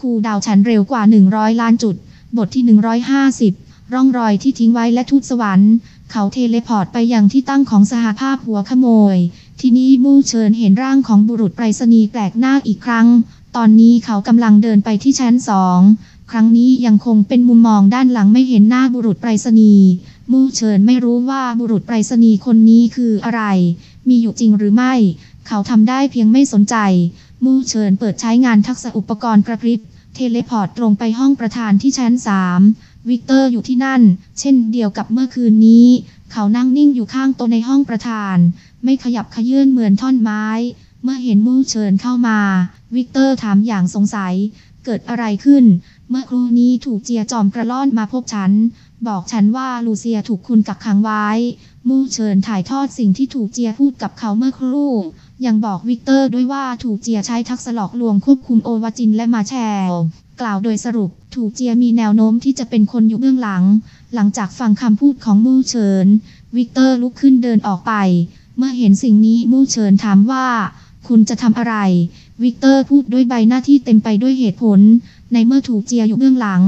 คูดาวฉันเร็วกว่า 100 ล้านจุด บทที่ 150 ร่องรอยที่ทิ้งไว้และทูตสวรรค์ เขาเทเลพอร์ตไปยังที่ตั้งของสหภาพหัวขโมย ที่นี่มู่เชิญเห็นร่างของบุรุษไปรษณีย์แปลกหน้าอีกครั้ง ตอนนี้เขากำลังเดินไปที่ชั้นสองครั้งนี้ยังคงเป็นมุมมองด้านหลังไม่เห็นหน้าบุรุษไปรษณีย์มู่เชิญไม่รู้ว่าบุรุษไปรษณีย์คนนี้คืออะไร มีอยู่จริงหรือไม่ เขาทำได้เพียงไม่สนใจ มู่เชิญเปิดใช้งานทักษะอุปกรณ์กระพริบ เทเลพอร์ตตรงไปห้องประธานที่ชั้นสามวิกเตอร์อยู่ที่นั่น เช่นเดียวกับเมื่อคืนนี้ เขานั่งนิ่งอยู่ข้างโต๊ะในห้องประธาน ไม่ขยับขยื่นเหมือนท่อนไม้ เมื่อเห็นมู่เชิญเข้ามา วิกเตอร์ถามอย่างสงสัย เกิดอะไรขึ้น เมื่อครูนี้ถูกเจียจอมกระล่อนมาพบฉัน บอกฉันว่าลูเซียถูกคุณกักขังไว้ มู่เชิญถ่ายทอดสิ่งที่ถูกเจียพูดกับเขาเมื่อครู่ ยังบอกวิกเตอร์ด้วยว่าถูกเจียใช้ทักษะหลอกลวงควบคุมโอวาจินและมาแชลกล่าวโดยสรุป ถูกเจียมีแนวโน้มที่จะเป็นคนอยู่เบื้องหลัง หลังจากฟังคำพูดของมู่เฉิน วิกเตอร์ลุกขึ้นเดินออกไป เมื่อเห็นสิ่งนี้มู่เฉินถามว่า คุณจะทำอะไร วิกเตอร์พูดด้วยใบหน้าที่เต็มไปด้วยเหตุผล ในเมื่อถูกเจียอยู่เบื้องหลัง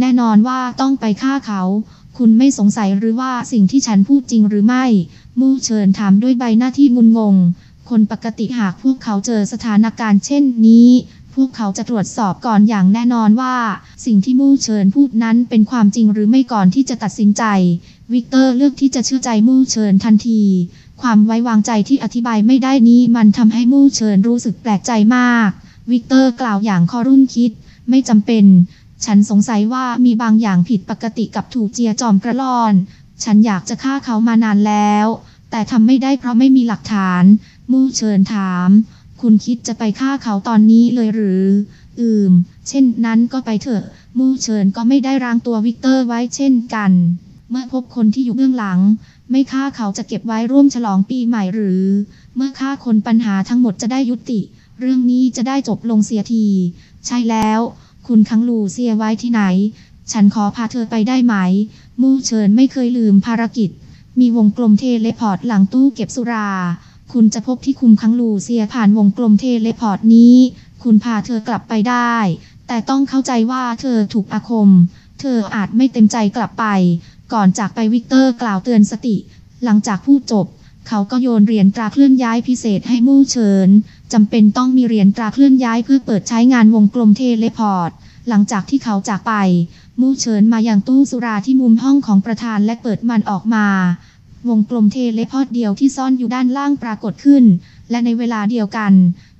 แน่นอนว่าต้องไปฆ่าเขา คุณไม่สงสัยหรือว่าสิ่งที่ฉันพูดจริงหรือไม่ มู่เฉินถามด้วยใบหน้าที่งุนงง คนปกติหากพวกเขาเจอสถานการณ์เช่นนี้ พวกเขาจะตรวจสอบก่อนอย่างแน่นอนว่า สิ่งที่มู่เฉินพูดนั้นเป็นความจริงหรือไม่ก่อนที่จะตัดสินใจ วิกเตอร์เลือกที่จะเชื่อใจมู่เฉินทันที ความไว้วางใจที่อธิบายไม่ได้นี้มันทำให้มู่เฉินรู้สึกแปลกใจมาก วิกเตอร์กล่าวอย่างคอรุ่นคิด ไม่จำเป็น ฉันสงสัยว่ามีบางอย่างผิดปกติกับถูกเจียจอมกระล่อน ฉันอยากจะฆ่าเขามานานแล้ว แต่ทำไม่ได้เพราะไม่มีหลักฐาน มู่เชิญถาม คุณคิดจะไปฆ่าเขาตอนนี้เลยหรือ อืม เช่นนั้นก็ไปเถอะ มู่เชิญก็ไม่ได้รางตัววิกเตอร์ไว้เช่นกัน เมื่อพบคนที่อยู่เบื้องหลัง ไม่ฆ่าเขาจะเก็บไว้ร่วมฉลองปีใหม่หรือ เมื่อฆ่าคนปัญหาทั้งหมดจะได้ยุติ เรื่องนี้จะได้จบลงเสียที ใช่แล้ว คุณคังลูเซียไว้ที่ไหน ฉันขอพาเธอไปได้ไหม มู่เฉินไม่เคยลืมภารกิจมีวงกลมเทเลพอร์ตหลังตู้เก็บสุรา คุณจะพบที่คุมคังลูเซียผ่านวงกลมเทเลพอร์ตนี้ คุณพาเธอกลับไปได้ แต่ต้องเข้าใจว่าเธอถูกอาคม เธออาจไม่เต็มใจกลับไป ก่อนจากไปวิกเตอร์กล่าวเตือนสติ หลังจากพูดจบ เขาก็โยนเหรียญตราเคลื่อนย้ายพิเศษให้มู่เฉินจำเป็นต้องมีเหรียญตราเคลื่อนย้ายเพื่อเปิดใช้งานวงกลมเทเลพอร์ต หลังจากที่เขาจากไป มู่เฉินมาอย่างตู้สุราที่มุมห้องของประธานและเปิดมันออกมา วงกลมเทเลพอร์ตเดียวที่ซ่อนอยู่ด้านล่างปรากฏขึ้น และในเวลาเดียวกัน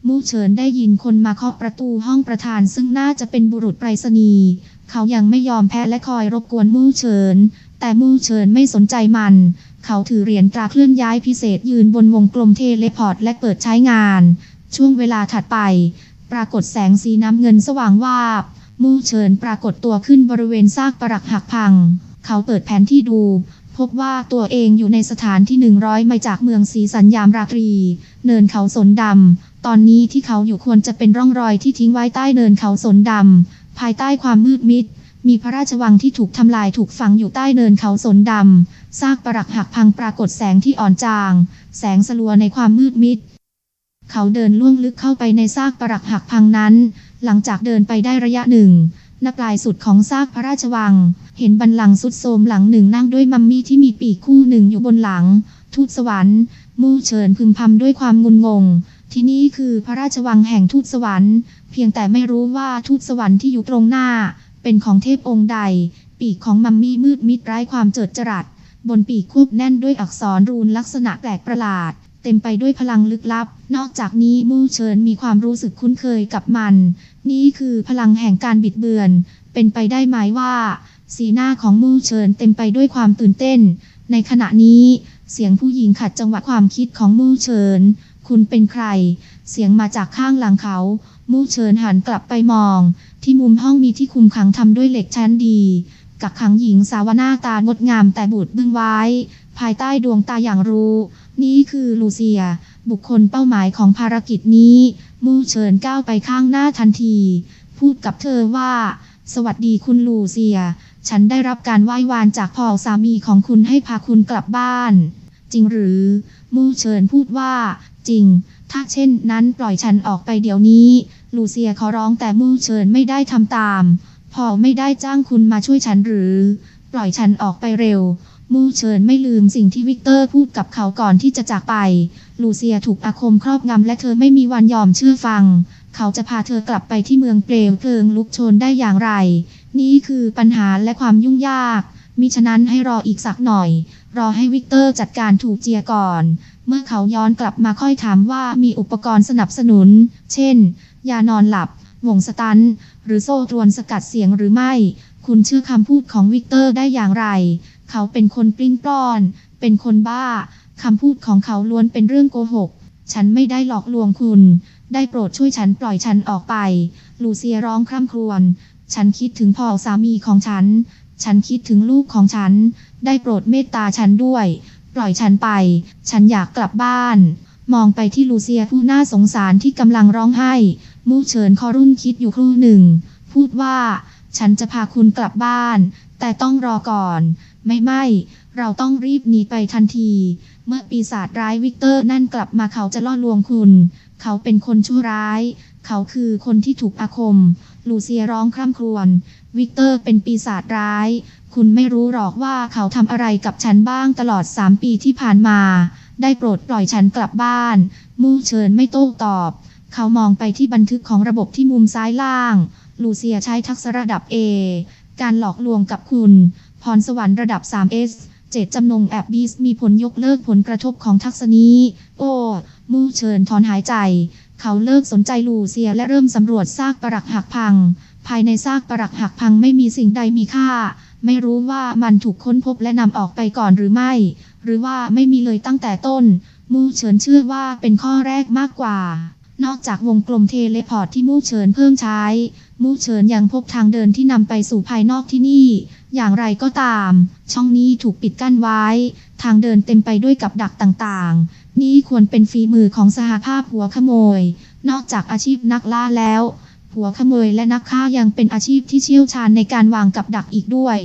มู่เฉินได้ยินคนมาเคาะประตูห้องประธานซึ่งน่าจะเป็นบุรุษไปรษณีย์เขายังไม่ยอมแพ้และคอยรบกวนมู่เฉิน แต่มู่เฉินไม่สนใจมัน เขาถือเหรียญตราเคลื่อนย้ายพิเศษยืนบนวงกลมเทเลพอร์ตและเปิดใช้งาน ช่วงเวลาถัดไป ปรากฏแสงสีน้ำเงินสว่างวาบ มู่เฉินปรากฏตัวขึ้นบริเวณซากปรักหักพัง เขาเปิดแผนที่ดู พบว่าตัวเองอยู่ในสถานที่ 100 ไมล์จากเมืองสีสัญยามราตรี เนินเขาสนดำ ตอนนี้ที่เขาอยู่ควรจะเป็นร่องรอยที่ทิ้งไว้ใต้เนินเขาสนดำ ภายใต้ความมืดมิด มีพระราชวังที่ถูกทำลายถูกฝังอยู่ใต้เนินเขาสนดำ ซากปรักหักพังปรากฏแสงที่อ่อนจาง แสงสลัวในความมืดมิด เขาเดินล่วงลึกเข้าไปในซากปรักหักพังนั้น หลังจากเดินไปได้ระยะหนึ่ง ณปลายสุดของซากพระราชวัง เห็นบันลังสุดโทมหลังหนึ่งนั่งด้วยมัมมี่ที่มีปีกคู่หนึ่งอยู่บนหลัง ทูตสวรรค์ มู่เฉินพึมพำด้วยความงุนงง ที่นี่คือพระราชวังแห่งทูตสวรรค์ เพียงแต่ไม่รู้ว่าทูตสวรรค์ที่อยู่ตรงหน้า เป็นของเทพองค์ใด ปีกของมัมมี่มืดมิดไร้ความเจิดจรัสบนปีกควบแน่นด้วยอักษรรูนลักษณะแปลกประหลาด เต็มไปด้วยพลังลึกลับ นอกจากนี้มู่เฉินมีความรู้สึกคุ้นเคยกับมัน นี่คือพลังแห่งการบิดเบือน เป็นไปได้ไหมว่า สีหน้าของมู่เฉินเต็มไปด้วยความตื่นเต้น ในขณะนี้เสียงผู้หญิงขัดจังหวะความคิดของมู่เฉินคุณเป็นใคร เสียงมาจากข้างหลังเขา มู่เฉินหันกลับไปมอง ที่มุมห้องมีที่คุมขังทำด้วยเหล็กชั้นดี กักขังหญิงสาวหน้าตางดงามแต่บูดบึ้งไว้ ภายใต้ดวงตาอย่างรู้ นี่คือลูเซีย บุคคลเป้าหมายของภารกิจนี้ มู่เฉินก้าวไปข้างหน้าทันที พูดกับเธอว่า สวัสดีคุณลูเซีย ฉันได้รับการไหว้วานจากพ่อสามีของคุณให้พาคุณกลับบ้าน จริงหรือ มู่เฉินพูดว่า จริง ถ้าเช่นนั้นปล่อยฉันออกไปเดี๋ยวนี้ ลูเซียขอร้องแต่มู่เฉินไม่ได้ทำตาม พ่อไม่ได้จ้างคุณมาช่วยฉันหรือ ปล่อยฉันออกไปเร็ว มู่เฉินไม่ลืมสิ่งที่วิกเตอร์พูดกับเขาก่อนที่จะจากไป ลูเซียถูกอาคมครอบงำและเธอไม่มีวันยอมเชื่อฟัง เขาจะพาเธอกลับไปที่เมืองเปลวเพลิงลุกโชนได้อย่างไร นี่คือปัญหาและความยุ่งยาก มิฉะนั้นให้รออีกสักหน่อย รอให้วิกเตอร์จัดการถูกเจียก่อน เมื่อเขาย้อนกลับมาค่อยถามว่ามีอุปกรณ์สนับสนุน เช่น ยานอนหลับวงสตัน หรือโซ่ตรวนสกัดเสียงหรือไม่ คุณเชื่อคำพูดของวิกเตอร์ได้อย่างไร เขาเป็นคนปลิ้นปล้อน เป็นคนบ้า คำพูดของเขาล้วนเป็นเรื่องโกหก ฉันไม่ได้หลอกลวงคุณ ได้โปรดช่วยฉันปล่อยฉันออกไป ลูเซียร้องคร่ำครวญ ฉันคิดถึงพ่อสามีของฉัน ฉันคิดถึงลูกของฉัน ได้โปรดเมตตาฉันด้วย ปล่อยฉันไป ฉันอยากกลับบ้าน มองไปที่ลูเซียผู้น่าสงสารที่กำลังร้องไห้ มู่เฉินคอรุ่นคิดอยู่ครู่หนึ่ง พูดว่า ฉันจะพาคุณกลับบ้าน แต่ต้องรอก่อน ไม่ไม่ เราต้องรีบหนีไปทันที เมื่อปีศาจร้ายวิกเตอร์นั่นกลับมาเขาจะล่อลวงคุณ เขาเป็นคนชั่วร้าย เขาคือคนที่ถูกอาคม ลูเซียร้องคร่ำครวญ วิกเตอร์เป็นปีศาจร้าย คุณไม่รู้หรอกว่าเขาทำอะไรกับฉันบ้างตลอดสามปีที่ผ่านมา ได้โปรดปล่อยฉันกลับบ้าน มู่เฉินไม่โต้ตอบ เขามองไปที่บันทึกของระบบที่มุมซ้ายล่าง ลูเซียใช้ทักษะระดับ A การหลอกลวงกับคุณ พรสวรรค์ระดับ 3S เจตจำนงแอบบีสมีผลยกเลิกผลกระทบของทักษะนี้โอ้ มู่เฉินถอนหายใจ เขาเลิกสนใจลูเซียและเริ่มสำรวจซากปรักหักพัง ภายในซากปรักหักพังไม่มีสิ่งใดมีค่า ไม่รู้ว่ามันถูกค้นพบและนำออกไปก่อนหรือไม่ หรือว่าไม่มีเลยตั้งแต่ต้น มู่เฉินเชื่อว่าเป็นข้อแรกมากกว่า นอกจากวงกลมเทเลพอร์ตที่มู่เฉินเพิ่มใช้ มู่เฉินยังพบทางเดินที่นำไปสู่ภายนอกที่นี่ อย่างไรก็ตาม ช่องนี้ถูกปิดกั้นไว้ ทางเดินเต็มไปด้วยกับดักต่างๆ นี่ควรเป็นฝีมือของสหภาพหัวขโมย นอกจากอาชีพนักล่าแล้ว หัวขโมยและนักฆ่ายังเป็นอาชีพที่เชี่ยวชาญในการวางกับดักอีกด้วย